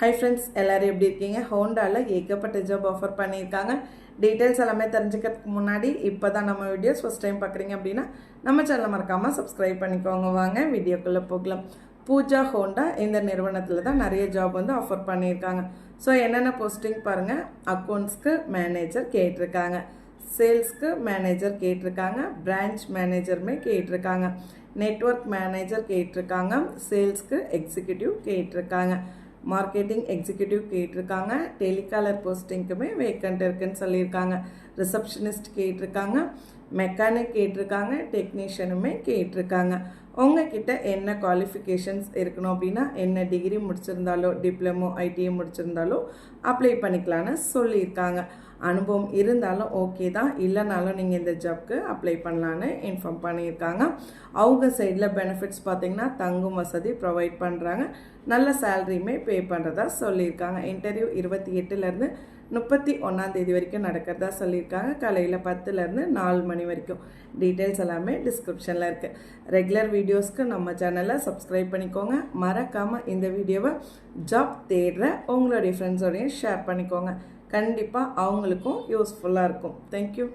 Hi friends எல்லோரும் எப்படி இருக்கீங்க? ஹோண்டாவில் ஏகப்பட்ட ஜாப் ஆஃபர் பண்ணியிருக்காங்க. டீட்டெயில்ஸ் எல்லாமே தெரிஞ்சுக்கிறதுக்கு முன்னாடி இப்போ தான் நம்ம வீடியோஸ் ஃபஸ்ட் டைம் பார்க்குறீங்க அப்படின்னா நம்ம சேனலை மறக்காமல் சப்ஸ்கிரைப் பண்ணிக்கோங்க. வாங்க வீடியோக்குள்ளே போகலாம். பூஜா ஹோண்டா இந்த நிறுவனத்தில் தான் நிறைய ஜாப் வந்து ஆஃபர் பண்ணியிருக்காங்க. ஸோ என்னென்ன போஸ்டிங் பாருங்கள் அக்கௌண்ட்ஸ்க்கு மேனேஜர் கேட்டிருக்காங்க. சேல்ஸ்க்கு மேனேஜர் கேட்டிருக்காங்க. பிரான்ச் மேனேஜருமே கேட்டிருக்காங்க. நெட்வொர்க் மேனேஜர் கேட்டிருக்காங்க. சேல்ஸ்க்கு எக்ஸிக்யூட்டிவ் கேட்டிருக்காங்க. மார்க்கெட்டிங் எக்ஸிக்யூட்டிவ் கேட்டிருக்காங்க. டெலிகாலர் போஸ்டிங்க்குமே வேக்கண்ட் இருக்குன்னு சொல்லியிருக்காங்க. ரிசப்ஷனிஸ்ட் கேட்டிருக்காங்க. மெக்கானிக் கேட்டிருக்காங்க டெக்னீஷியனுமே கேட்டிருக்காங்க. உங்ககிட்ட என்ன குவாலிஃபிகேஷன்ஸ் இருக்கணும் அப்படின்னா என்ன டிகிரி முடிச்சிருந்தாலோ டிப்ளமோ ஐடிஐ முடிச்சிருந்தாலோ அப்ளை பண்ணிக்கலான்னு சொல்லியிருக்காங்க. அனுபவம் இருந்தாலும் ஓகே தான். இல்லைனாலும் நீங்கள் இந்த ஜாப்க்கு அப்ளை பண்ணலான்னு இன்ஃபார்ம் பண்ணியிருக்காங்க. அவங்க சைடில் பெனிஃபிட்ஸ் பார்த்தீங்கன்னா தங்கும் வசதி ப்ரொவைட் பண்ணுறாங்க நல்ல சேலரியுமே பே பண்ணுறதா சொல்லியிருக்காங்க. இன்டர்வியூ இருபத்தி எட்டுலேருந்து முப்பத்தி ஒன்றாந்தேதி வரைக்கும் நடக்கிறதா சொல்லியிருக்காங்க. காலையில் பத்துலேருந்து நாலு மணி வரைக்கும். டீட்டெயில்ஸ் எல்லாமே டிஸ்கிரிப்ஷனில் இருக்குது ரெகுலர் வீடியோஸ்க்கு நம்ம சேனலை சப்ஸ்கிரைப் பண்ணிக்கோங்க. மறக்காமல் இந்த வீடியோவை ஜாப் தேடுற உங்களுடைய ஃப்ரெண்ட்ஸோடையும் ஷேர் பண்ணிக்கோங்க. கண்டிப்பாக அவங்களுக்கும் யூஸ்ஃபுல்லாக இருக்கும். தேங்க்யூ